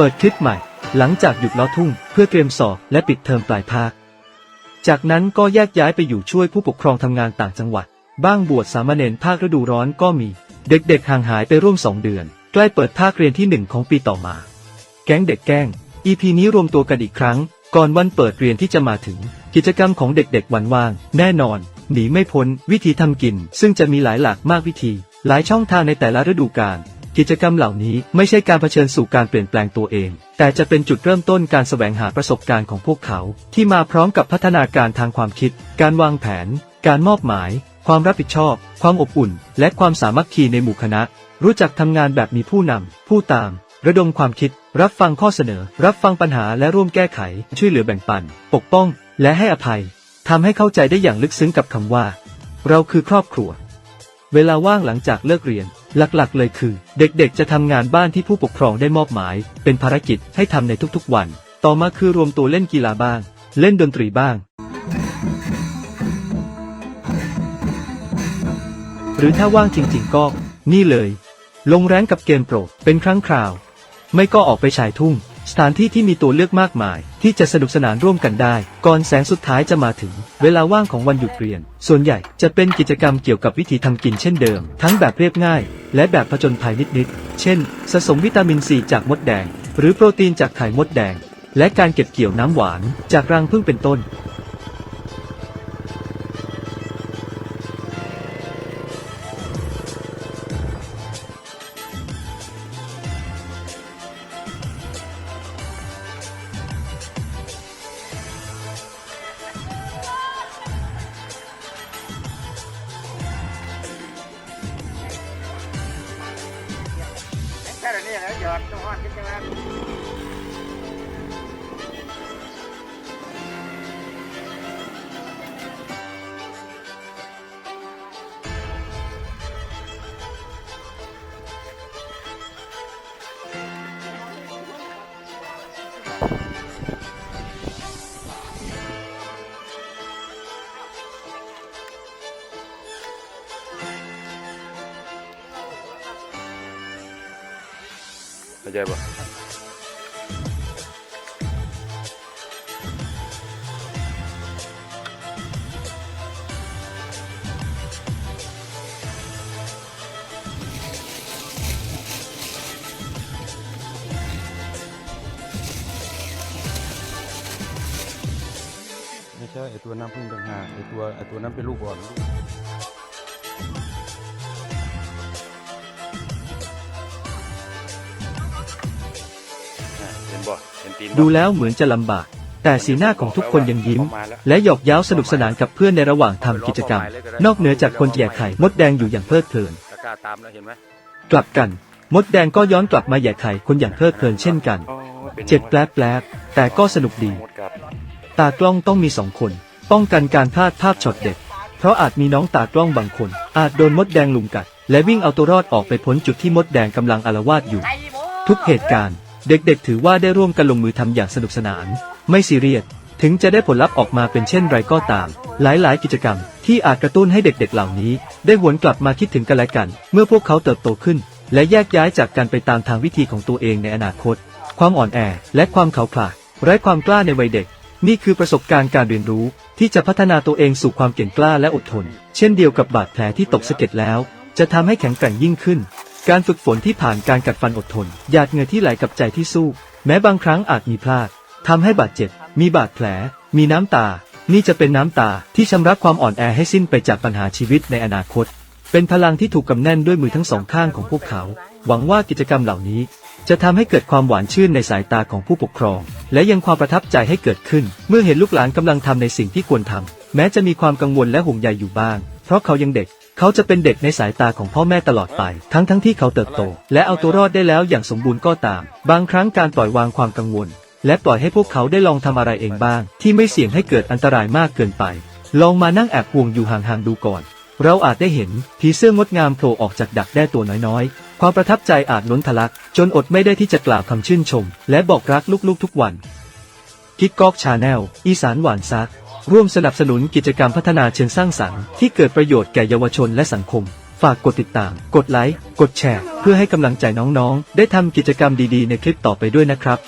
เปิดคลิปใหม่ หลังจากหยุดล้อทุ่ง เพื่อเตรียมสอบและปิดเทอมปลายภาค จากนั้นก็แยกย้ายไปอยู่ช่วยผู้ปกครองทำงานต่างจังหวัด บ้างบวชสามเณรภาคฤดูร้อนก็มี เด็กๆห่างหายไปร่วมสองเดือน ใกล้เปิดภาคเรียนที่หนึ่งของปีต่อมา แก๊งเด็กแกล้ง EP นี้รวมตัวกันอีกครั้ง ก่อนวันเปิดเรียนที่จะมาถึง กิจกรรมของเด็กๆวันว่าง แน่นอน หนีไม่พ้น วิธีทำกิน ซึ่งจะมีหลายหลากมากวิธี หลายช่องทางในแต่ละฤดูกาล กิจกรรมเหล่านี้ไม่ใช่การเผชิญสู่การเปลี่ยนแปลงตัวเอง แต่จะเป็นจุดเริ่มต้นการแสวงหาประสบการณ์ของพวกเขา ที่มาพร้อมกับพัฒนาการทางความคิด การวางแผน การมอบหมาย ความรับผิดชอบ ความอบอุ่น และความสามัคคีในหมู่คณะ รู้จักทำงานแบบมีผู้นำผู้ตาม ระดมความคิด รับฟังข้อเสนอ รับฟังปัญหาและร่วมแก้ไข ช่วยเหลือแบ่งปัน ปกป้อง และให้อภัยทำให้เข้าใจได้อย่างลึกซึ้งกับคำว่า เราคือครอบครัว เวลาว่างหลังจากเลิกเรียน หลักๆ เลยคือ เด็กๆ จะทำงานบ้านที่ผู้ปกครองได้มอบหมาย เป็นภารกิจให้ทำในทุกๆวัน ต่อมาคือรวมตัวเล่นกีฬาบ้าง เล่นดนตรีบ้าง หรือถ้าว่างจริง ๆ ก็ นี่เลย ลงแรงกับเกมโปรดเป็นครั้งคราว ไม่ก็ออกไปชายทุ่ง สถานที่ที่มีตัวเลือกมากมาย ที่จะสนุกสนานร่วมกันได้ ก่อนแสงสุดท้ายจะมาถึง เวลาว่างของวันหยุดเรียน ส่วนใหญ่จะเป็นกิจกรรมเกี่ยวกับวิธีทำกินเช่นเดิม ทั้งแบบเรียบง่าย และแบบผจญภัยนิดๆ เช่น สะสมวิตามินซีจากมดแดง หรือโปรตีนจากไข่มดแดง และการเก็บเกี่ยวน้ำหวาน จากรังผึ้งเป็นต้น แค่นี้แล้วหยอดต้องห้อนคิดใช่ไหม เข้าใจปะไม่ใช่ไอตัวน้ำพึ่งต่างหากไอตัวไอตัวนั้นเป็นลูกอ่อน บ่เห็นตีนบ่ดูแล้วเหมือนจะลำบาก แต่สีหน้าของทุกคนยังยิ้มมาแล้วและหยอกเย้าสนุกสนานกับเพื่อนในระหว่างทำกิจกรรม นอกเหนือจากคนแย่ไข่มดแดงอยู่อย่างเพลิดเพลิน ตะกร้าตามแล้วเห็นไหมกลับกัน มดแดงก็ย้อนกลับมาแย่ไข่คนอย่างเพลิดเพลินเช่นกันอ๋อป็นเจ็บแปลบแปลบแต่ก็สนุกดีมดกัดตากล้องต้องมีสองคน ป้องกันการพลาดภาพช็อตเด็ด เพราะอาจมีน้องตากล้องบางคน อาจโดนมดแดงลุมกัด และวิ่งเอาตัวรอดออกไปพ้นจุดที่มดแดงกำลังอาละวาดอยู่ ทุกเหตุการณ์ เด็กๆ ถือว่าได้ร่วมกันลงมือทำอย่างสนุกสนาน ไม่ซีเรียส ถึงจะได้ผลลัพธ์ออกมาเป็นเช่นไรก็ตาม หลายๆ กิจกรรม ที่อาจกระตุ้นให้เด็กๆ เหล่านี้ ได้หวนกลับมาคิดถึงกันและกัน เมื่อพวกเขาเติบโตขึ้น และแยกย้ายจากกันไปตามทางวิธีของตัวเองในอนาคต ความอ่อนแอ และความเขาขลาดไร้ความกล้าในวัยเด็ก นี่คือประสบการณ์การเรียนรู้ ที่จะพัฒนาตัวเองสู่ความเก่งกล้าและอดทน เช่นเดียวกับบาดแผลที่ตกสะเก็ดแล้ว จะทำให้แข็งแกร่งยิ่งขึ้น การฝึกฝนที่ผ่านการกัดฟันอดทน หยาดเหงื่อที่ไหลกับใจที่สู้ แม้บางครั้งอาจมีพลาดทำให้บาดเจ็บ มีบาดแผล มีน้ำตา นี่จะเป็นน้ำตาที่ชำระความอ่อนแอให้สิ้นไปจากปัญหาชีวิตในอนาคต เป็นพลังที่ถูกกำแน่นด้วยมือทั้งสองข้างของพวกเขา หวังว่ากิจกรรมเหล่านี้ จะทำให้เกิดความหวานชื่นในสายตาของผู้ปกครอง และยังความประทับใจให้เกิดขึ้น เมื่อเห็นลูกหลานกำลังทำในสิ่งที่ควรทำแม้จะมีความกังวลและห่วงใยอยู่บ้าง เพราะเขายังเด็ก เขาจะเป็นเด็กในสายตาของพ่อแม่ตลอดไป ทั้งทั้งที่เขาเติบโต และเอาตัวรอดได้แล้วอย่างสมบูรณ์ก็ตาม บางครั้งการปล่อยวางความกังวล และปล่อยให้พวกเขาได้ลองทำอะไรเองบ้าง ที่ไม่เสี่ยงให้เกิดอันตรายมากเกินไป ลองมานั่งแอบห่วงอยู่ห่างๆดูก่อน เราอาจได้เห็นผีเสื้องดงามโผล่ออกจากดักแด้ตัวน้อยๆ ความประทับใจอาจล้นทะลัก จนอดไม่ได้ที่จะกล่าวคำชื่นชม และบอกรักลูกๆทุกวันกิ๊กก๊อกชาแนลอีสานหวานซัก ร่วมสนับสนุนกิจกรรมพัฒนาเชิงสร้างสรรค์ที่เกิดประโยชน์แก่เยาวชนและสังคม ฝากกดติดตาม กดไลค์ กดแชร์ เพื่อให้กำลังใจน้องๆ ได้ทำกิจกรรมดีๆ ในคลิปต่อไปด้วยนะครับ